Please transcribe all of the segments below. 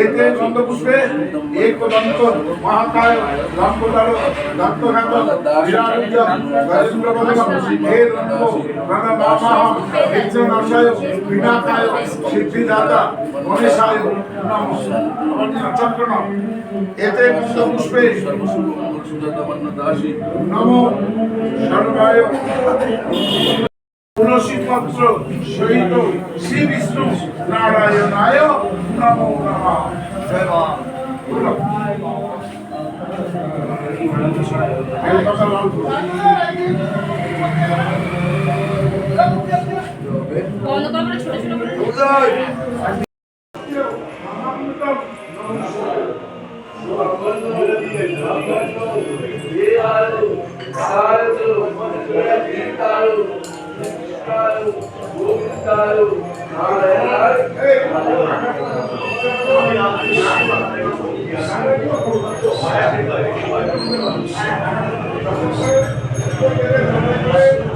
এতে গন্ধপুষ্পে এক দন্ত মহাকায় হে রঙ্গ প্রণমামহম বিঘ্ননাশায় বিনাকায় সিদ্ধিদাতা গণেশায় নমঃ। চক্রণ এতে গন্ধপুষ্পে নমো। সর্বায়। তুলসী পত্র সহিত শ্রী বিষ্ণু নারায়ণায় নমো নমঃ। বন্ধ করে ছোট ছোট করে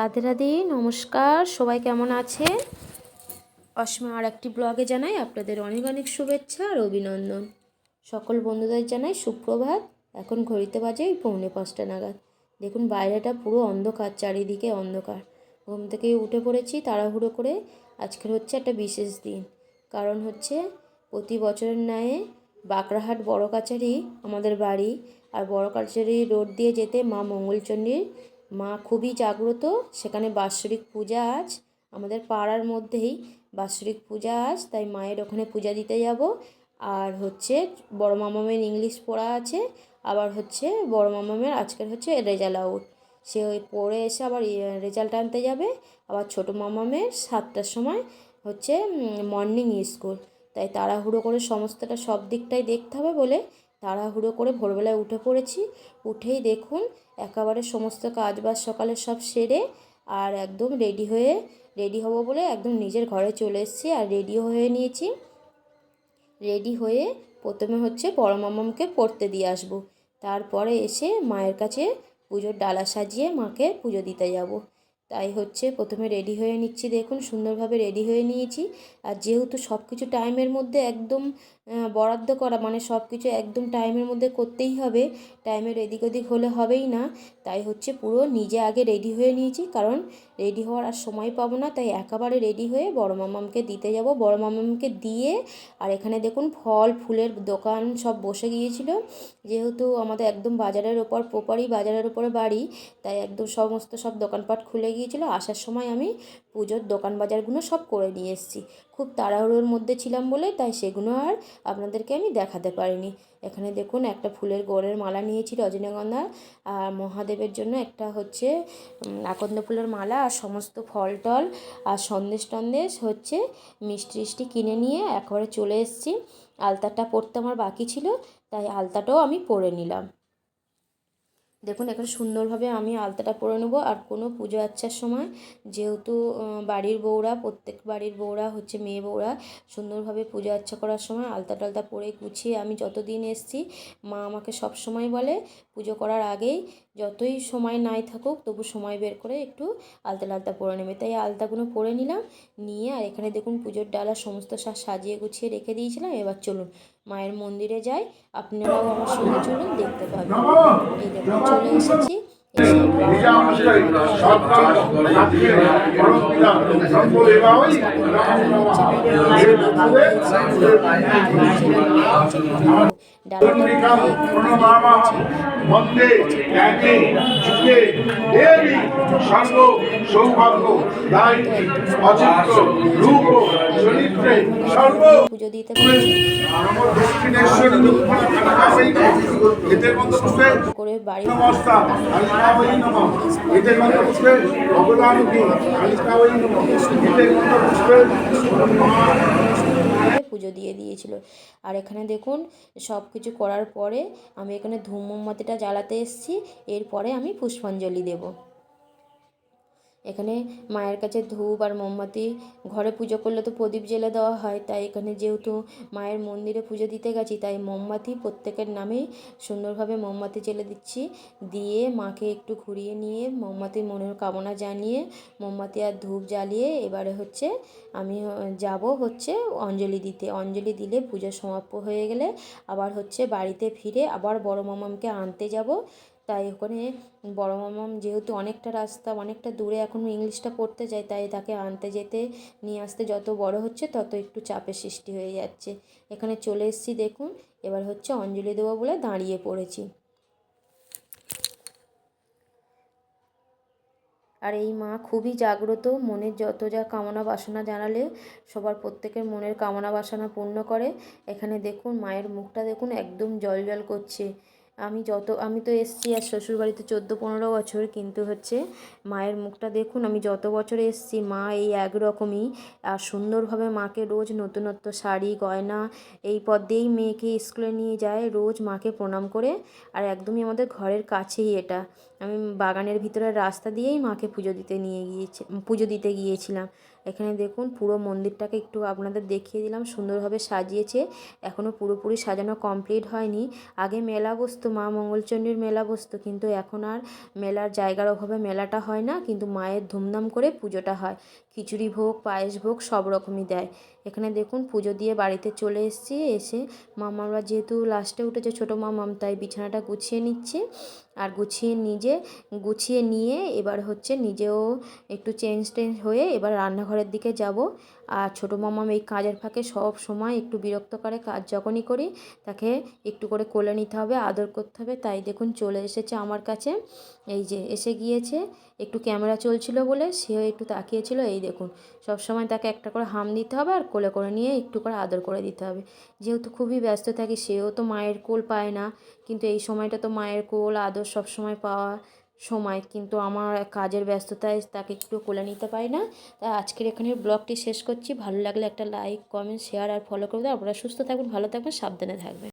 রাধে রাধে, নমস্কার। সবাই কেমন আছে অসময় আর একটি ব্লগে জানাই আপনাদের অনেক অনেক শুভেচ্ছা আর অভিনন্দন। সকল বন্ধুদের জানাই সুপ্রভাত। এখন ঘড়িতে বাজে পৌনে পাঁচটা নাগাদ। দেখুন, বাইরেটা পুরো অন্ধকার, চারিদিকে অন্ধকার। ঘুম থেকে উঠে পড়েছি তাড়াহুড়ো করে। আজকের হচ্ছে একটা বিশেষ দিন। কারণ হচ্ছে প্রতি বছরের ন্যায় বাঁকড়াহাট বড় কাছারি আমাদের বাড়ি। আর বড় কাছারি রোড দিয়ে যেতে মা মঙ্গলচণ্ডীর মা খুবই জাগ্রত। সেখানে বাৎসরিক পূজা আজ। আমাদের পাড়ার মধ্যেই বাৎসরিক পূজা আজ, তাই মায়ের ওখানে পূজা দিতে যাব। আর হচ্ছে বড় মামামের ইংলিশ পড়া আছে, আবার হচ্ছে বড় মামামের আজকের হচ্ছে রেজাল্ট আউট। সে ওই পড়ে এসে আবার রেজাল্ট আনতে যাবে। আবার ছোটো মামামের সাতটার সময় হচ্ছে মর্নিং স্কুল তাই তাড়াহুড়ো করে সমস্তটা সব দিকটাই দেখতে হবে বলে তাড়াহুড়ো করে ভোরবেলায় উঠে পড়েছি। উঠেই দেখুন, একেবারে সমস্ত কাজবাজ সকালে সব সেরে আর একদম রেডি হয়ে, রেডি হব বলে একদম নিজের ঘরে চলে এসেছি আর রেডিও হয়ে নিয়েছি। রেডি হয়ে প্রথমে হচ্ছে বড় মামামকে পড়তে দিয়ে আসব। তারপরে এসে মায়ের কাছে পুজোর ডালা সাজিয়ে মাকে পুজো দিতে যাব। তাই হচ্ছে প্রথমে রেডি হয়ে নিচ্ছি। দেখুন, সুন্দরভাবে রেডি হয়ে নিয়েছি। আর যেহেতু সব কিছু টাইমের মধ্যে একদম বরাদ্দ করা মানে সব কিছু একদম টাইমের মধ্যে করতেই হবে টাইমের এদিক ওদিক হলে হবেই না। তাই হচ্ছে পুরো নিজে আগে রেডি হয়ে নিয়েছি। কারণ রেডি হওয়ার আর সময় পাবো না, তাই একেবারে রেডি হয়ে বড় মামামকে দিতে যাব। বড় মামামকে দিয়ে, আর এখানে দেখুন ফল, ফুলের দোকান সব বসে গিয়েছিল। যেহেতু আমাদের একদম বাজারের ওপর, প্রপারই বাজারের ওপরে বাড়ি, তাই একদম সমস্ত সব দোকানপাট খুলে গিয়েছিল, আসার সময় আমি পুজোর দোকান বাজারগুলো সব করে নিয়ে এসেছি। খুব তাড়াহুড়োর মধ্যে ছিলাম বলে, তাই সেগুলো আর আপনাদেরকে আমি দেখাতে পারিনি। এখানে দেখুন, একটা ফুলের গোড়ের মালা নিয়েছি রজনীগন্ধা আর মহাদেবের জন্য একটা হচ্ছে আকন্দ ফুলের মালা, আর সমস্ত ফল টল, আর সন্দেশ টন্দেশ হচ্ছে মিষ্টি টিষ্টি কিনে নিয়ে একবারে চলে এসেছি। আলতাটা পরতে আমার বাকি ছিল, তাই আলতাটাও আমি পরে নিলাম। দেখুন, এখন সুন্দরভাবে আমি আলতাটা পরে নেব। আর কোনো পুজো আচ্ছার সময় যেহেতু বাড়ির বউরা, প্রত্যেক বাড়ির বউরা হচ্ছে মেয়ে বউরা, সুন্দরভাবে পুজো আচ্ছা করার সময় আলতা টালতা পরে গুছিয়ে আমি যতদিন এসছি, মা আমাকে সব সময় বলে পুজো করার আগেই যতই সময় নাই থাকুক তবু সময় বের করে একটু আলতা টালতা পরে নেবে। তাই আলতাগুলো পরে নিলাম নিয়ে আর এখানে দেখুন পুজোর ডালা সমস্ত সা সাজিয়ে গুছিয়ে রেখে দিয়েছিলাম। এবার চলুন মায়ের মন্দিরে যাই। আপনারাও আমার সঙ্গে চলুন দেখতে পাবেন। এই দেখুন চলে এসেছি। এসে পুজো দিতে করে বাড়ি নমস্তা পুজো দিয়ে দিয়েছিল। আর এখানে দেখুন সব কিছু করার পরে আমি এখানে ধূম মোমবাতিটা জ্বালাতে এসেছি। এরপরে আমি পুষ্পাঞ্জলি দেব। এখানে মায়ের কাছে ধূপ আর মোমবাতি, ঘরে পুজো করলে তো প্রদীপ জেলে দেওয়া হয়, তাই এখানে যেহেতু মায়ের মন্দিরে পুজো দিতে গেছি, তাই মোমবাতি প্রত্যেকের নামেই সুন্দরভাবে মোমবাতি জেলে দিচ্ছি, দিয়ে মাকে একটু ঘুরিয়ে নিয়ে মোমবাতি মনের কামনা জানিয়ে, মোমবাতি আর ধূপ জ্বালিয়ে এবারে হচ্ছে আমি যাব হচ্ছে অঞ্জলি দিতে। অঞ্জলি দিলে পুজো সমাপ্ত হয়ে গেলে আবার হচ্ছে বাড়িতে ফিরে আবার বড় মামামকে আনতে যাব। তাই ওখানে বড় মামাম যেহেতু অনেকটা রাস্তা, অনেকটা দূরে এখন ইংলিশটা পড়তে যায়, তাই তাকে আনতে যেতে, নিয়ে আসতে যত বড় হচ্ছে তত একটু চাপের সৃষ্টি হয়ে যাচ্ছে। এখানে চলে এসেছি দেখুন, এবার হচ্ছে অঞ্জলি দেবো বলে দাঁড়িয়ে পড়েছি। আর এই মা খুবই জাগ্রত, মনের যত যা কামনা বাসনা জানালে সবার প্রত্যেকের মনের কামনা বাসনা পূর্ণ করে। এখানে দেখুন, মায়ের মুখটা দেখুন একদম জল জল করছে। আমি যত, আমি তো এসছি আর শ্বশুরবাড়িতে চোদ্দ পনেরো বছর, কিন্তু হচ্ছে মায়ের মুখটা দেখুন, আমি যত বছর এসছি, মা এই একরকমই আর সুন্দরভাবে মাকে রোজ নতুনত্ব শাড়ি, গয়না, এই পদ দিয়েই মেয়েকে স্কুলে নিয়ে যায়, রোজ মাকে প্রণাম করে, আর একদমই আমাদের ঘরের কাছেই এটা। আমি বাগানের ভিতরের রাস্তা দিয়েই মাকে পুজো দিতে নিয়ে গিয়েছি, পুজো দিতে গিয়েছিলাম। এখানে দেখুন পুরো মন্দিরটাকে একটু আপনাদের দেখিয়ে দিলাম, সুন্দরভাবে সাজিয়েছে। এখনও পুরোপুরি সাজানো কমপ্লিট হয়নি। আগে মেলা বসতো, মা মঙ্গলচণ্ডীর মেলা বসতো, কিন্তু এখন আর মেলার জায়গার অভাবে মেলাটা হয় না, কিন্তু মায়ের ধুমধাম করে পুজোটা হয়। খিচুড়ি ভোগ, পায়েস ভোগ, সব রকমই দেয়। এখানে দেখুন পুজো দিয়ে বাড়িতে চলে এসেছি, এসে মামারা যেহেতু লাস্টে উঠেছে ছোটো মামাম, তাই বিছানাটা গুছিয়ে নিচ্ছে। আর গুছিয়ে নিজে, গুছিয়ে নিয়ে এবার হচ্ছে নিজেও একটু চেঞ্জ টেঞ্জ হয়ে এবার রান্নাঘরের দিকে যাব। আর ছোটো মামাম এই কাজের ফাঁকে সব সময় একটু বিরক্ত করে, কাজ যখনই করি তাকে একটু করে কোলে নিতে হবে, আদর করতে হবে। তাই দেখুন চলে এসেছে আমার কাছে। এই যে এসে গিয়েছে, একটু ক্যামেরা চলছিল বলে সেও একটু তাকিয়েছিল। এই দেখুন, সব সময় তাকে একটা করে হাম দিতে হবে আর কোলে করে নিয়ে একটু করে আদর করে দিতে হবে। যেহেতু খুবই ব্যস্ত থাকি, সেও তো মায়ের কোল পায় না। কিন্তু এই সময়টা তো মায়ের কোল, আদর সব সময় পাওয়া সময়, কিন্তু আমার কাজের ব্যস্ততায় তাকে একটু কোলে নিতে পারি না। তাই আজকের এখানে ব্লগটি শেষ করছি। ভালো লাগলে একটা লাইক কমেন্ট শেয়ার আর ফলো করে দাও। আপনারা সুস্থ থাকবেন ভালো থাকবেন, সাবধানে থাকবেন।